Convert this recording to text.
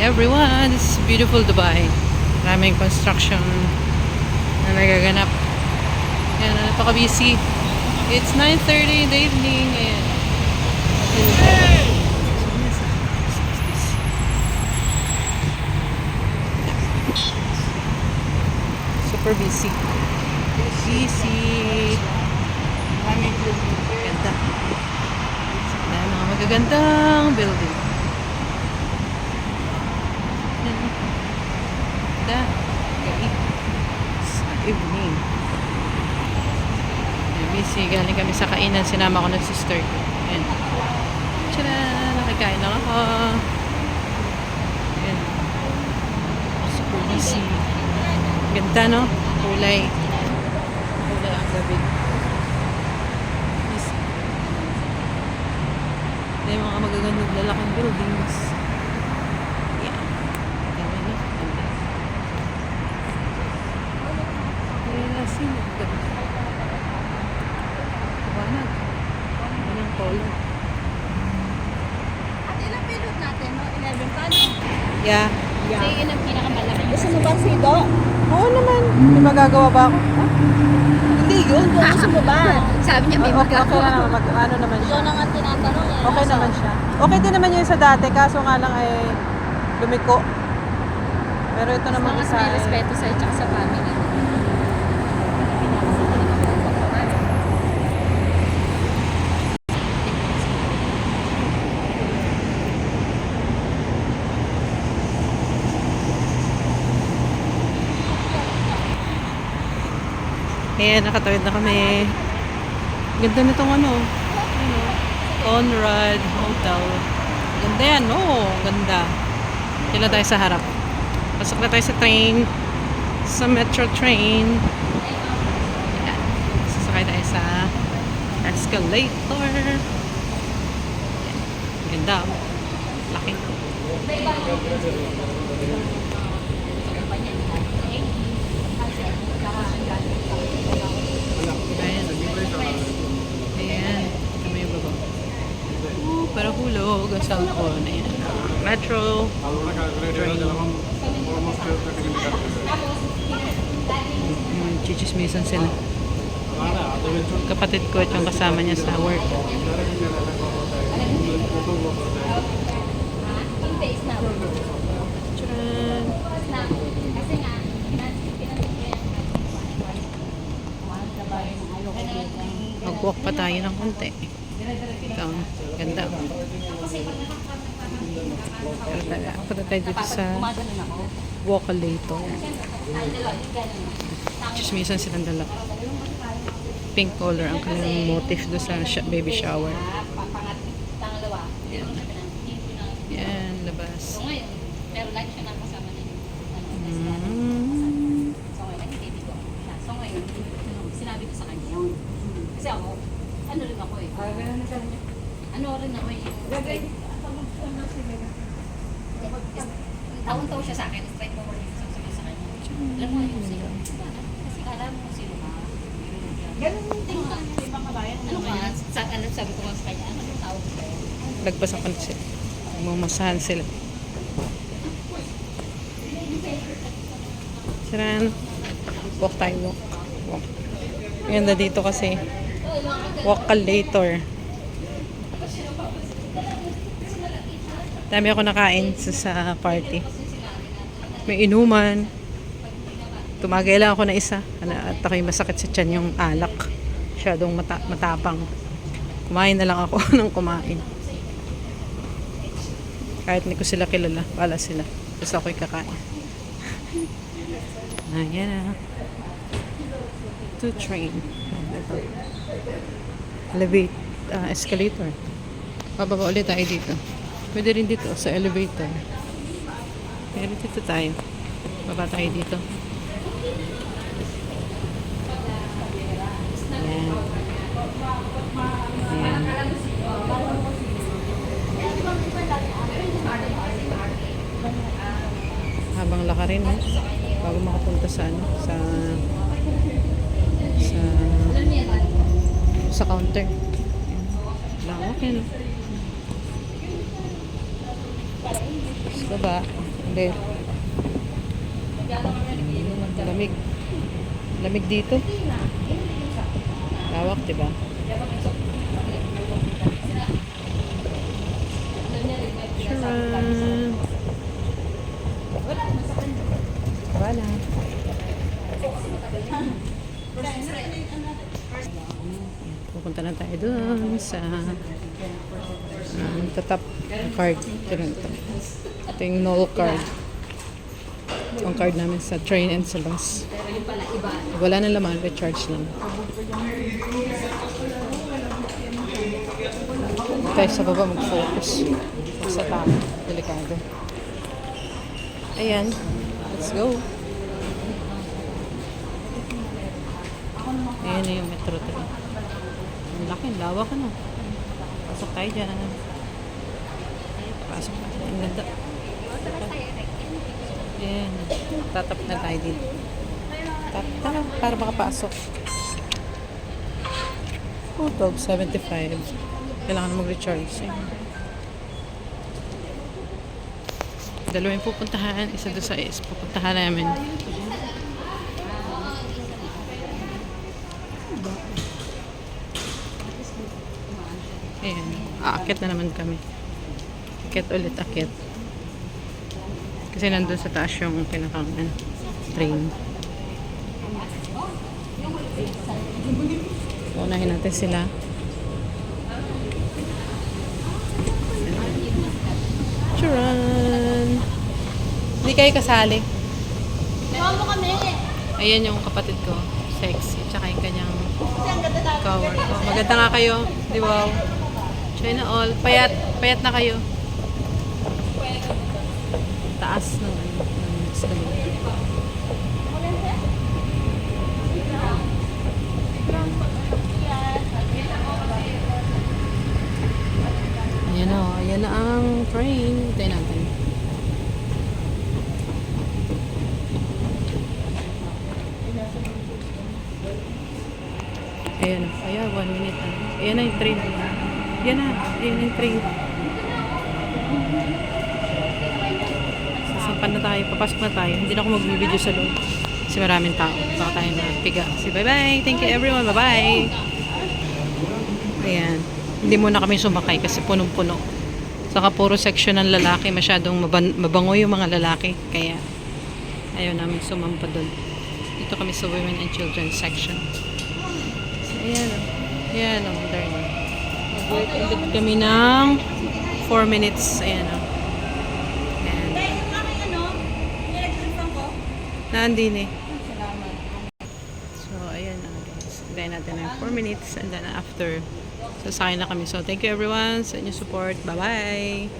everyone. This is beautiful Dubai. Maraming construction na nagaganap. Yan, napaka-busy. It's 9.30 in the evening. Ayan. Super busy. Busy. Ganda. Dahil mga magagandang building. Yan. Ganda. Gabi. Evening. Busy. Galing kami sa kainan. Sinama ko ng sister ko. Yan. Tara! Nakikain lang ako. Yan. Super busy. Ganda, no? Kulay. Kulay ang gabi. Busy. Yung mga magagandang lalaking buildings. Yeah. Dami na. Ganda. Kaya sino? Ganda. Kabanag. Walang color. At ilang pilot natin, no? 11 pa, no? Yeah. Kasi yun ang pinakamalaki. Gusto mo ba sido? Oo naman. May magagawa ba ako? Hindi yun. Kung gusto mo ba? Sabi niya, may okay, okay magagawa. na naman. Mag, ano naman siya. Ikaw na nga tinatanong eh. Okay naman siya. Okay din naman yun sa dati, kaso nga lang ay lumiko. Pero ito Mas naman isa may ay... respeto sa'yo tsaka sa family. Ayan, nakatawid na kami. Ganda nitong ano. Ano? Conrad Hotel. Ganda yan, no? Ganda. Kila tayo sa harap. Pasok na tayo sa train. Sa metro train. Ayan. Sasakay tayo sa escalator. Ayan. Ganda. oh. Laki. Ayan. Ayan. Ito may baba. Uh, para hulog ang cellphone. Ayan. Metro. Mm, chichismisan sila. Kapatid ko at yung kasama niya sa work. Na. Tcharan! Na. Mag-walk pa tayo ng konti. Ito, ganda. Punta tayo dito sa Walkalator. Chismisan silang dala. Pink color ang kanilang motif do sa baby shower. Yan. Yan, labas. Pero like siya na kasama na yung Mm. Sinabi ko sa kanya yun. Kasi ako, ano rin ako eh. Ano rin ako eh. Tawang-tawa siya sa akin, straight forward yung sasabihin sa kanya. Alam mo yung sino? Kasi kala mo kung sino ka. Ganun yung tingnan. Ano ka? Sa, ano, sabi ko nga sa kanya, ano yung tawag ko? Lagpas ako sila. Mamasahan sila. Siran. Walk tayo, walk. Walk. Ganda dito kasi. Walk ka later. Dami ako nakain sa, sa party. May inuman. Tumagay lang ako na isa. Ano, At ako'y masakit sa tiyan yung alak. Masyadong mata matapang. Kumain na lang ako ng kumain. Kahit hindi ko sila kilala, pala sila. Basta ako'y kakain. Ayan na. To train. Elevate, ah, escalator. Pababa ulit tayo dito. Pwede rin dito sa elevator. Pero dito tayo. Baba tayo dito. Ayan. Ayan. habang lakarin no? bago makapunta sa ano sa sa sa counter okay no sa baba Hindi. Lamig. Lamig dito. Lawak, di ba? Charan. Wala. Pupunta na tayo dun sa um, tatap card. Ito yung null card. Ito ang card namin sa train and sa bus. Wala na laman, recharge lang. tayo sa baba mag-focus. Sa tao. Delikado. Ayan. Let's go. Ayan na yung metro train. Ang laki, lawak ano. Pasok tayo dyan. Pasok tayo. Ang ganda. Ayan. Tatap na tayo dito. Tap, tap, para makapasok. Oh, 12.75. Kailangan mag-recharge. Ayan. Dalawa yung pupuntahan. Isa doon sa is pupuntahan namin. Ayan. Aakit na naman kami. Akit ulit, akit. Kasi nandun sa taas yung pinakang ano, train. Unahin natin sila. Charan! Hindi kayo kasali. Ewan mo kami. Ayan yung kapatid ko. Sexy. Tsaka yung kanyang cover. Oh, maganda nga kayo. Di ba? China all. Payat. Payat na kayo. Taas ng ano. Ayan na. Ayan na ang train. Tayo natin. Ayan na. Ayan, one minute. Ayan na yung train. Ayan na. Na yung train. Sasampan na tayo. Papasok na tayo. Hindi na ako magbibideo sa loob. Kasi maraming tao. Baka tayo mapiga. Kasi bye-bye. Thank you everyone. Bye-bye. Ayan. Hindi muna kami sumakay kasi punong-puno. Saka puro section ng lalaki. Masyadong maban- mabango yung mga lalaki. Kaya ayaw namin sumampa doon. Dito kami sa women and children section. So, ayan. Ayan o, modern. Nag-wait ulit kami ng 4 minutes. Ayan o. Ayan. Dahil yung aking ano, eh. So, ayan na guys. Hintayin natin ng 4 minutes and then after, sasakay na kami. So, thank you everyone sa inyong support. Bye-bye!